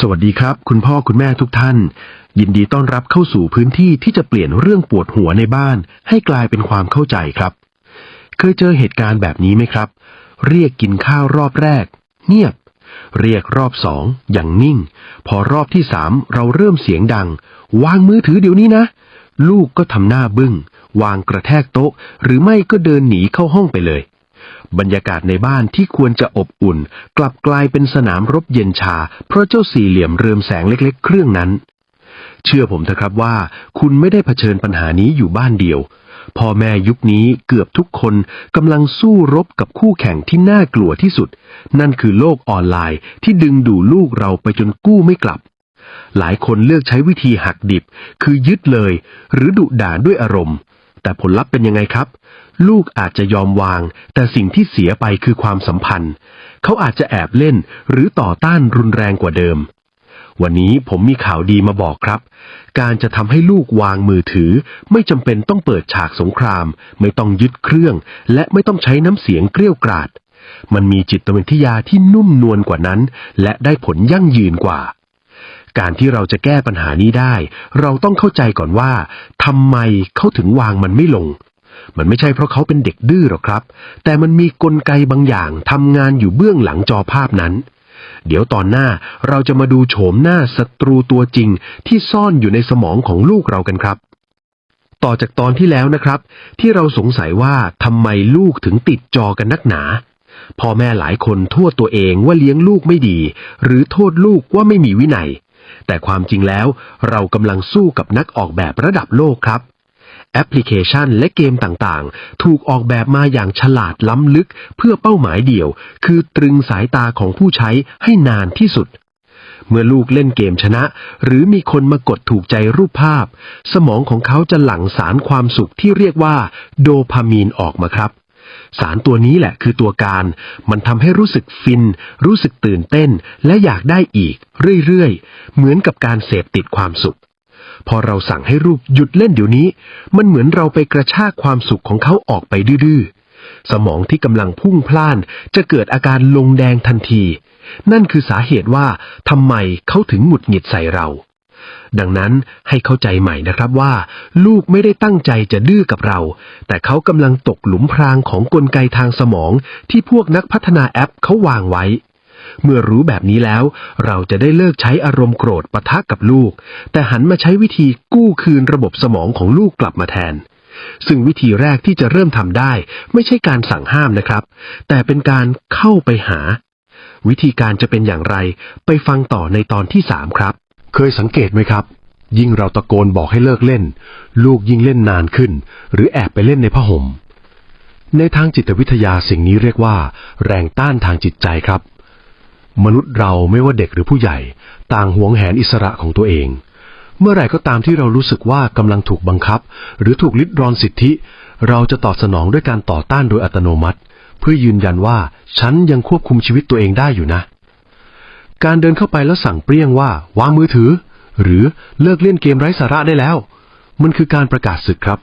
สวัสดีครับ คุณพ่อคุณแม่ทุกท่าน ยินดีต้อนรับเข้าสู่พื้นที่ที่จะเปลี่ยนเรื่องปวดหัวในบ้าน ให้กลายเป็นความเข้าใจครับ เคยเจอเหตุการณ์แบบนี้ไหมครับ เรียกกินข้าวรอบแรก เงียบ เรียกรอบสองอย่างนิ่ง พอรอบที่สามเราเริ่มเสียงดัง วางมือถือเดี๋ยวนี้นะ ลูกก็ทำหน้าบึง้ง วางกระแทกโต๊ะ หรือไม่ก็เดินหนีเข้าห้องไปเลย บรรยากาศในบ้านที่ควรจะอบอุ่น กลับกลายเป็นสนามรบเย็นชา เพราะเจ้าสี่เหลี่ยมเรืองแสงเล็ก ๆ เครื่องนั้น เชื่อผมเถอะครับว่า คุณไม่ได้เผชิญปัญหานี้อยู่บ้านเดียว พ่อแม่ยุคนี้เกือบทุกคนกำลังสู้รบกับคู่แข่งที่น่ากลัวที่สุด นั่นคือโลกออนไลน์ที่ดึงดูดลูกเราไปจนกู้ไม่กลับหลายคนเลือกใช้วิธีหักดิบ คือยึดเลย หรือดุด่าด้วยอารมณ์ แต่ผลลัพธ์เป็นยังไงครับ ลูกอาจจะยอมวาง แต่สิ่งที่เสียไปคือความสัมพันธ์ เขาอาจจะแอบเล่นหรือต่อต้านรุนแรงกว่าเดิม วันนี้ผมมีข่าวดีมาบอกครับ การจะทำให้ลูกวางมือถือ ไม่จำเป็นต้องเปิดฉากสงคราม ไม่ต้องยึดเครื่อง และไม่ต้องใช้น้ำเสียงเกรี้ยวกราด มันมีจิตวิทยาที่นุ่มนวลกว่านั้น และได้ผลยั่งยืนกว่าการที่เราจะแก้ปัญหานี้ได้ เราต้องเข้าใจก่อนว่าทำไมเขาถึงวางมันไม่ลง มันไม่ใช่เพราะเขาเป็นเด็กดื้อหรอกครับ แต่มันมีกลไกบางอย่างทำงานอยู่เบื้องหลังจอภาพนั้น เดี๋ยวตอนหน้าเราจะมาดูโฉมหน้าศัตรูตัวจริงที่ซ่อนอยู่ในสมองของลูกเรากันครับ ต่อจากตอนที่แล้วนะครับ ที่เราสงสัยว่าทำไมลูกถึงติดจอกันนักหนาพ่อแม่หลายคนโทษตัวเองว่าเลี้ยงลูกไม่ดี หรือโทษลูกว่าไม่มีวินัย แต่ความจริงแล้วเรากำลังสู้กับนักออกแบบระดับโลกครับ แอปพลิเคชันและเกมต่างๆ ถูกออกแบบมาอย่างฉลาดล้ำลึกเพื่อเป้าหมายเดียว คือตรึงสายตาของผู้ใช้ให้นานที่สุด เมื่อลูกเล่นเกมชนะ หรือมีคนมากดถูกใจรูปภาพ สมองของเขาจะหลั่งสารความสุขที่เรียกว่า โดพามีนออกมาครับสารตัวนี้แหละคือตัวการ มันทำให้รู้สึกฟิน รู้สึกตื่นเต้น และอยากได้อีก เรื่อยๆ เหมือนกับการเสพติดความสุข พอเราสั่งให้ลูกหยุดเล่นเดี๋ยวนี้ มันเหมือนเราไปกระชากความสุขของเขาออกไปดื้อสมองที่กำลังพุ่งพล่านจะเกิดอาการลงแดงทันที นั่นคือสาเหตุว่าทำไมเขาถึงหงุดหงิดใส่เรา ดังนั้นให้เข้าใจใหม่นะครับว่า ลูกไม่ได้ตั้งใจจะดื้อกับเรา แต่เขากำลังตกหลุมพรางของกลไกทางสมองที่พวกนักพัฒนาแอปเขาวางไว้ เมื่อรู้แบบนี้แล้ว เราจะได้เลิกใช้อารมณ์โกรธปะทะกับลูก แต่หันมาใช้วิธีกู้คืนระบบสมองของลูกกลับมาแทน ซึ่งวิธีแรกที่จะเริ่มทำได้ ไม่ใช่การสั่งห้ามนะครับ แต่เป็นการเข้าไปหา วิธีการจะเป็นอย่างไร ไปฟังต่อในตอนที่สามครับ เคยสังเกตไหมครับ ยิ่งเราตะโกนบอกให้เลิกเล่น ลูกยิ่งเล่นนานขึ้น หรือแอบไปเล่นในผ้าห่มในทางจิตวิทยาสิ่งนี้เรียกว่า แรงต้านทางจิตใจครับ มนุษย์เราไม่ว่าเด็กหรือผู้ใหญ่ ต่างหวงแหนอิสระของตัวเอง เมื่อไหร่ก็ตามที่เรารู้สึกว่ากำลังถูกบังคับ หรือถูกลิดรอนสิทธิ เราจะตอบสนองด้วยการต่อต้านโดยอัตโนมัติ เพื่อยืนยันว่าฉันยังควบคุมชีวิตตัวเองได้อยู่นะ การเดินเข้าไปแล้วสั่งเปรี้ยงว่าวางมือถือ หรือเลิกเล่นเกมไร้สาระได้แล้ว มันคือการประกาศศึกครับ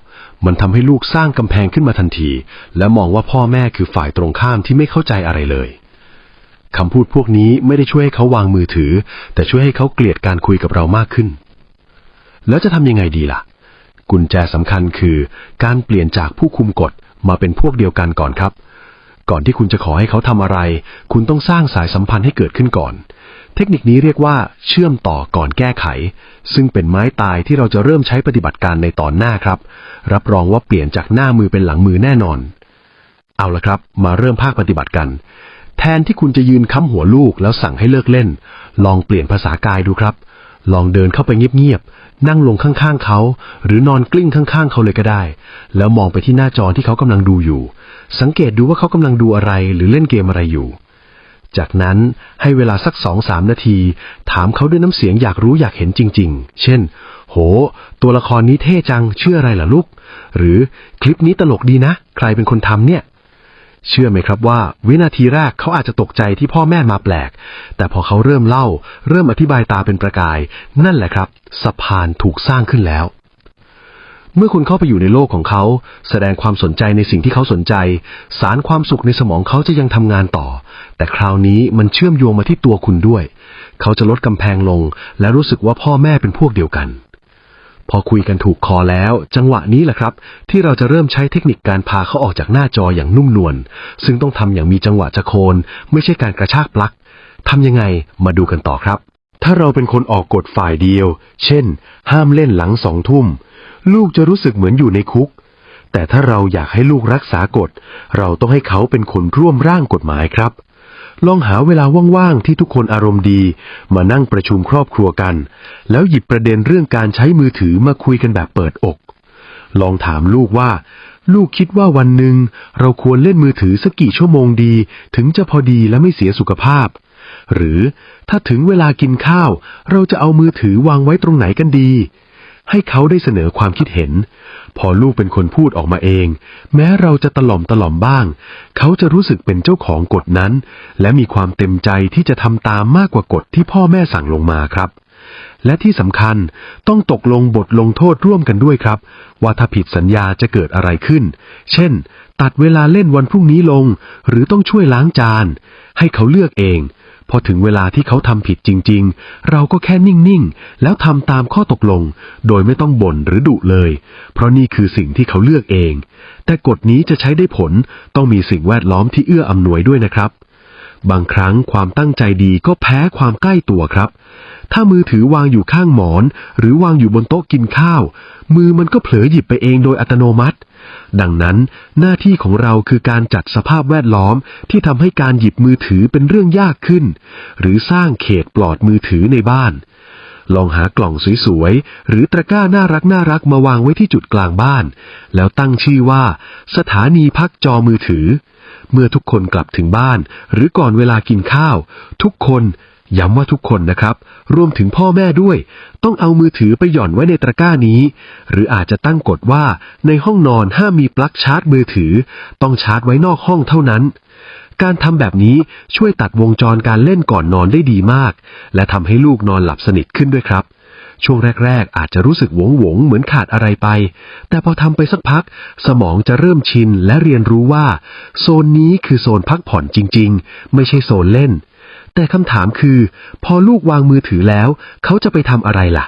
มันทำให้ลูกสร้างกำแพงขึ้นมาทันที และมองว่าพ่อแม่คือฝ่ายตรงข้ามที่ไม่เข้าใจอะไรเลย คำพูดพวกนี้ไม่ได้ช่วยให้เขาวางมือถือ แต่ช่วยให้เขาเกลียดการคุยกับเรามากขึ้น แล้วจะทำยังไงดีล่ะ กุญแจสำคัญคือ การเปลี่ยนจากผู้คุมกฎมาเป็นพวกเดียวกันก่อนครับ ก่อนที่คุณจะขอให้เขาทำอะไร คุณต้องสร้างสายสัมพันธ์ให้เกิดขึ้นก่อน เทคนิคนี้เรียกว่าเชื่อมต่อก่อนแก้ไข ซึ่งเป็นไม้ตายที่เราจะเริ่มใช้ปฏิบัติการในตอนหน้าครับ รับรองว่าเปลี่ยนจากหน้ามือเป็นหลังมือแน่นอน เอาละครับ มาเริ่มภาคปฏิบัติกัน แทนที่คุณจะยืนค้ำหัวลูกแล้วสั่งให้เลิกเล่น ลองเปลี่ยนภาษากายดูครับ ลองเดินเข้าไปเงียบๆ นั่งลงข้างๆเขา หรือนอนกลิ้งข้างๆ เขาเลยก็ได้ แล้วมองไปที่หน้าจอที่เขากำลังดูอยู่ สังเกตดูว่าเขากำลังดูอะไรหรือเล่นเกมอะไรอยู่ จากนั้นให้เวลาสักสองสามนาที ถามเขาด้วยน้ำเสียงอยากรู้อยากเห็นจริง ๆ เช่น โห ตัวละครนี้เท่จัง ชื่ออะไรล่ะลูก หรือคลิปนี้ตลกดีนะ ใครเป็นคนทำเนี่ย เชื่อไหมครับว่า วินาทีแรกเขาอาจจะตกใจที่พ่อแม่มาแปลก แต่พอเขาเริ่มเล่า เริ่มอธิบายตาเป็นประกาย นั่นแหละครับสะพานถูกสร้างขึ้นแล้ว เมื่อคุณเข้าไปอยู่ในโลกของเขา แสดงความสนใจในสิ่งที่เขาสนใจ สารความสุขในสมองเขาจะยังทำงานต่อ แต่คราวนี้มันเชื่อมโยงมาที่ตัวคุณด้วย เขาจะลดกำแพงลง และรู้สึกว่าพ่อแม่เป็นพวกเดียวกัน พอคุยกันถูกคอแล้ว จังหวะนี้แหละครับ ที่เราจะเริ่มใช้เทคนิคการพาเขาออกจากหน้าจออย่างนุ่มนวลซึ่งต้องทำอย่างมีจังหวะจะโคน ไม่ใช่การกระชากปลั๊กทำยังไงมาดูกันต่อครับ ถ้าเราเป็นคนออกกฎฝ่ายเดียว เช่น ห้ามเล่นหลังสองทุ่ม ลูกจะรู้สึกเหมือนอยู่ในคุก แต่ถ้าเราอยากให้ลูกรักษากฎ เราต้องให้เขาเป็นคนร่วมร่างกฎหมายครับ ลองหาเวลาว่างๆที่ทุกคนอารมณ์ดี มานั่งประชุมครอบครัวกัน แล้วหยิบประเด็นเรื่องการใช้มือถือมาคุยกันแบบเปิดอก ลองถามลูกว่า ลูกคิดว่าวันหนึ่งเราควรเล่นมือถือสักกี่ชั่วโมงดี ถึงจะพอดีและไม่เสียสุขภาพ หรือถ้าถึงเวลากินข้าว เราจะเอามือถือวางไว้ตรงไหนกันดี ให้เขาได้เสนอความคิดเห็น พอลูกเป็นคนพูดออกมาเอง แม้เราจะตล่อมตล่อมบ้าง เขาจะรู้สึกเป็นเจ้าของกฎนั้น และมีความเต็มใจที่จะทำตามมากกว่ากฎที่พ่อแม่สั่งลงมาครับ และที่สำคัญต้องตกลงบทลงโทษร่วมกันด้วยครับ ว่าถ้าผิดสัญญาจะเกิดอะไรขึ้น เช่น ตัดเวลาเล่นวันพรุ่งนี้ลง หรือต้องช่วยล้างจาน ให้เขาเลือกเอง พอถึงเวลาที่เขาทำผิดจริง ๆ เราก็แค่นิ่ง ๆ แล้วทำตามข้อตกลง โดยไม่ต้องบ่นหรือดุเลย เพราะนี่คือสิ่งที่เขาเลือกเอง แต่กฎนี้จะใช้ได้ผลต้องมีสิ่งแวดล้อมที่เอื้ออำนวยด้วยนะครับ บางครั้งความตั้งใจดีก็แพ้ความใกล้ตัวครับ ถ้ามือถือวางอยู่ข้างหมอน หรือวางอยู่บนโต๊ะกินข้าว มือมันก็เผลอหยิบไปเองโดยอัตโนมัติ ดังนั้นหน้าที่ของเราคือการจัดสภาพแวดล้อมที่ทำให้การหยิบมือถือเป็นเรื่องยากขึ้น หรือสร้างเขตปลอดมือถือในบ้าน ลองหากล่องสวยๆ หรือตะกร้าน่ารักน่ารักมาวางไว้ที่จุดกลางบ้าน แล้วตั้งชื่อว่า สถานีพักจอมือถือ เมื่อทุกคนกลับถึงบ้าน หรือก่อนเวลากินข้าว ทุกคน ย้ำว่าทุกคนนะครับ รวมถึงพ่อแม่ด้วย ต้องเอามือถือไปหย่อนไว้ในตะกร้านี้ หรืออาจจะตั้งกฎว่าในห้องนอนห้ามมีปลั๊กชาร์จมือถือ ต้องชาร์จไว้นอกห้องเท่านั้น การทำแบบนี้ช่วยตัดวงจรการเล่นก่อนนอนได้ดีมาก และทำให้ลูกนอนหลับสนิทขึ้นด้วยครับ ช่วงแรก ๆ อาจจะรู้สึกหวงหวงเหมือนขาดอะไรไป แต่พอทำไปสักพัก สมองจะเริ่มชินและเรียนรู้ว่า โซนนี้คือโซนพักผ่อนจริง ๆ ไม่ใช่โซนเล่น แต่คำถามคือ พอลูกวางมือถือแล้ว เขาจะไปทำอะไรล่ะ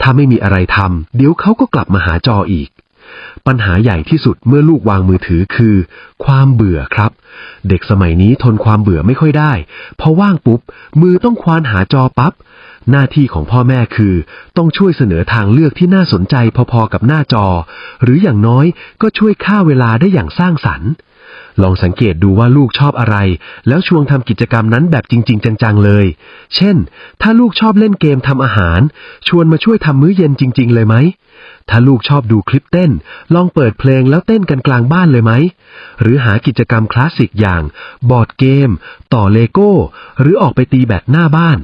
ถ้าไม่มีอะไรทำเดี๋ยวเขาก็กลับมาหาจออีก ปัญหาใหญ่ที่สุดเมื่อลูกวางมือถือคือ ความเบื่อครับ เด็กสมัยนี้ทนความเบื่อไม่ค่อยได้ พอว่างปุ๊บ มือต้องควานหาจอปับ๊บหน้าที่ของพ่อแม่คือ ต้องช่วยเสนอทางเลือกที่น่าสนใจพอๆกับหน้าจอ หรืออย่างน้อยก็ช่วยฆ่าเวลาได้อย่างสร้างสรรค์ ลองสังเกตดูว่าลูกชอบอะไร แล้วชวนทำกิจกรรมนั้นแบบจริง ๆ จังๆเลย เช่น ถ้าลูกชอบเล่นเกมทำอาหาร ชวนมาช่วยทำมื้อเย็นจริง ๆ เลยไหม ถ้าลูกชอบดูคลิปเต้น ลองเปิดเพลงแล้วเต้นกันกลางบ้านเลยไหม หรือหากิจกรรมคลาสสิกอย่าง บอร์ดเกม ต่อเลโก้ หรือออกไปตีแบดหน้าบ้าน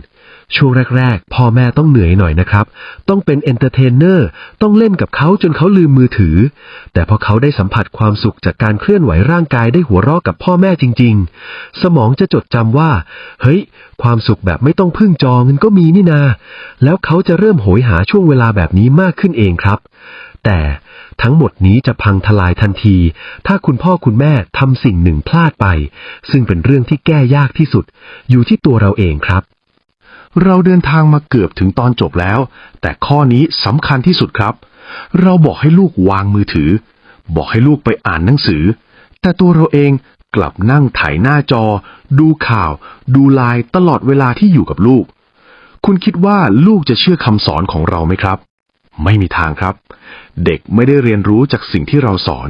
ช่วงแรกๆ พ่อแม่ต้องเหนื่อยหน่อยนะครับ ต้องเป็นเอนเตอร์เทนเนอร์ ต้องเล่นกับเขาจนเขาลืมมือถือ แต่พอเขาได้สัมผัสความสุขจากการเคลื่อนไหวร่างกายได้หัวเราะกับพ่อแม่จริง ๆ สมองจะจดจำว่า เฮ้ย ความสุขแบบไม่ต้องพึ่งจอเงินก็มีนี่นา แล้วเขาจะเริ่มโหยหาช่วงเวลาแบบนี้มากขึ้นเองครับ แต่ทั้งหมดนี้จะพังทลายทันที ถ้าคุณพ่อคุณแม่ทำสิ่งหนึ่งพลาดไป ซึ่งเป็นเรื่องที่แก้ยากที่สุด อยู่ที่ตัวเราเองครับ เราเดินทางมาเกือบถึงตอนจบแล้ว แต่ข้อนี้สำคัญที่สุดครับ เราบอกให้ลูกวางมือถือ บอกให้ลูกไปอ่านหนังสือ แต่ตัวเราเองกลับนั่งถ่ายหน้าจอ ดูข่าว ดูไลน์ตลอดเวลาที่อยู่กับลูก คุณคิดว่าลูกจะเชื่อคำสอนของเราไหมครับ ไม่มีทางครับ เด็กไม่ได้เรียนรู้จากสิ่งที่เราสอน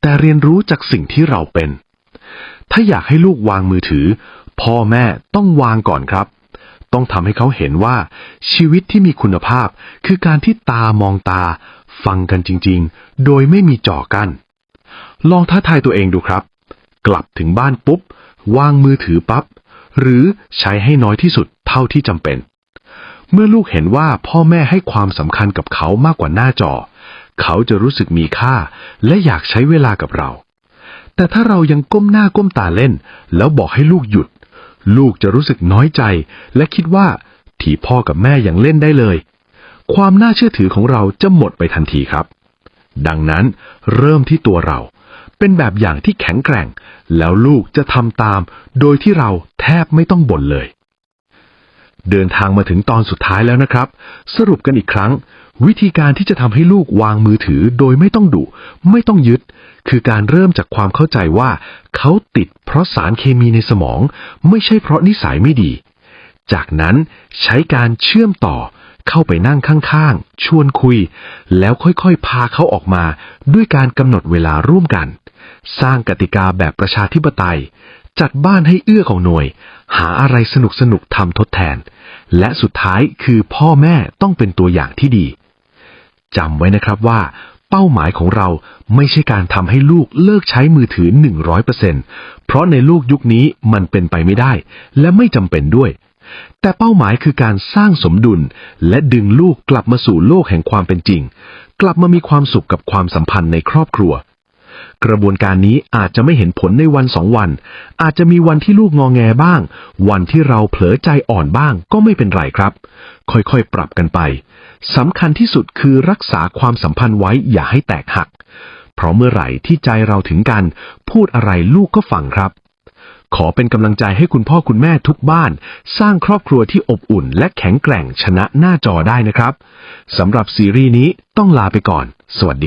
แต่เรียนรู้จากสิ่งที่เราเป็น ถ้าอยากให้ลูกวางมือถือ พ่อแม่ต้องวางก่อนครับ ต้องทำให้เขาเห็นว่าชีวิตที่มีคุณภาพ คือการที่ตามองตา ฟังกันจริงๆ โดยไม่มีจ่อกัน ลองท้าทายตัวเองดูครับ กลับถึงบ้านปุ๊บ วางมือถือปับ๊บ หรือใช้ให้น้อยที่สุดเท่าที่จำเป็น เมื่อลูกเห็นว่าพ่อแม่ให้ความสำคัญกับเขามากกว่าหน้าจอ เขาจะรู้สึกมีค่า และอยากใช้เวลากับเราแต่ถ้าเรายังก้มหน้าก้มตาเล่น แล้วบอกให้ลูกหยุด ลูกจะรู้สึกน้อยใจ และคิดว่าที่พ่อกับแม่ยังเล่นได้เลย ความน่าเชื่อถือของเราจะหมดไปทันทีครับ ดังนั้นเริ่มที่ตัวเรา เป็นแบบอย่างที่แข็งแกร่ง แล้วลูกจะทำตาม โดยที่เราแทบไม่ต้องบ่นเลย เดินทางมาถึงตอนสุดท้ายแล้วนะครับ สรุปกันอีกครั้ง วิธีการที่จะทำให้ลูกวางมือถือโดยไม่ต้องดุไม่ต้องยึด คือการเริ่มจากความเข้าใจว่า เขาติดเพราะสารเคมีในสมอง ไม่ใช่เพราะนิสัยไม่ดี จากนั้นใช้การเชื่อมต่อ เข้าไปนั่งข้างๆ ชวนคุย แล้วค่อยๆ พาเขาออกมา ด้วยการกำหนดเวลาร่วมกัน สร้างกติกาแบบประชาธิปไตย จัดบ้านให้เอื้อของหน่วย หาอะไรสนุกๆทำทดแทน และสุดท้ายคือพ่อแม่ต้องเป็นตัวอย่างที่ดี จำไว้นะครับว่า เป้าหมายของเราไม่ใช่การทำให้ลูกเลิกใช้มือถือ 100%เพราะในลูกยุคนี้มันเป็นไปไม่ได้ และไม่จำเป็นด้วย แต่เป้าหมายคือการสร้างสมดุล และดึงลูกกลับมาสู่โลกแห่งความเป็นจริง กลับมามีความสุขกับความสัมพันธ์ในครอบครัว กระบวนการนี้อาจจะไม่เห็นผลในวันสองวัน อาจจะมีวันที่ลูกงอแงบ้าง วันที่เราเผลอใจอ่อนบ้างก็ไม่เป็นไรครับ ค่อยๆ ปรับกันไปสำคัญที่สุดคือรักษาความสัมพันธ์ไว้อย่าให้แตกหัก เพราะเมื่อไหร่ที่ใจเราถึงกัน พูดอะไรลูกก็ฟังครับ ขอเป็นกำลังใจให้คุณพ่อคุณแม่ทุกบ้าน สร้างครอบครัวที่อบอุ่น และแข็งแกร่งชนะหน้าจอได้นะครับสำหรับซีรีส์นี้ต้องลาไปก่อน สวัสดีครับ